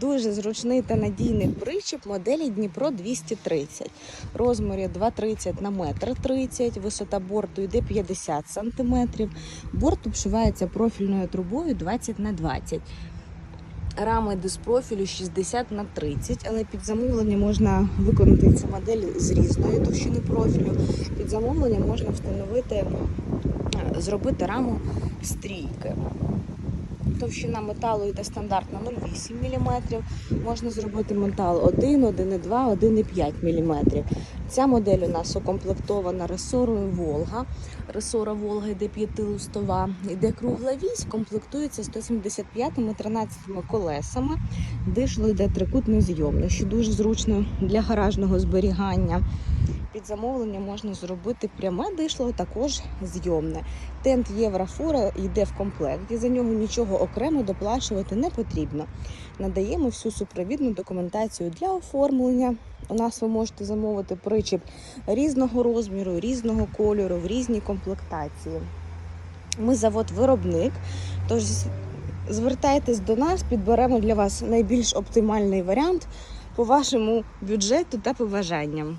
Дуже зручний та надійний причіп моделі Дніпро 230. Розмірі 2,30 на 1,30 м, висота борту йде 50 см. Борт обшивається профільною трубою 20 на 20 Рами диспрофілю 60 на 30, але під замовлення можна виконати цю модель з різної товщини профілю. Під замовлення можна встановити, е, зробити раму стрійки. Товщина металу йде стандартна 0,8 мм. Можна зробити метал 1, 1,2, 1,5 мм. Ця модель у нас укомплектована ресорою Волга. Ресора Волга йде п'ятилустова, йде кругла вісь, комплектується 175 13 колесами. Дишло йде трикутно зйомне, що дуже зручно для гаражного зберігання. Під замовлення можна зробити пряме дишло, також зйомне. Тент Єврофора йде в комплекті, за нього нічого окремо доплачувати не потрібно. Надаємо всю супровідну документацію для оформлення. У нас ви можете замовити причіп різного розміру, різного кольору, в різній комплектації. Ми завод-виробник, тож звертайтесь до нас, підберемо для вас найбільш оптимальний варіант по вашому бюджету та побажанням.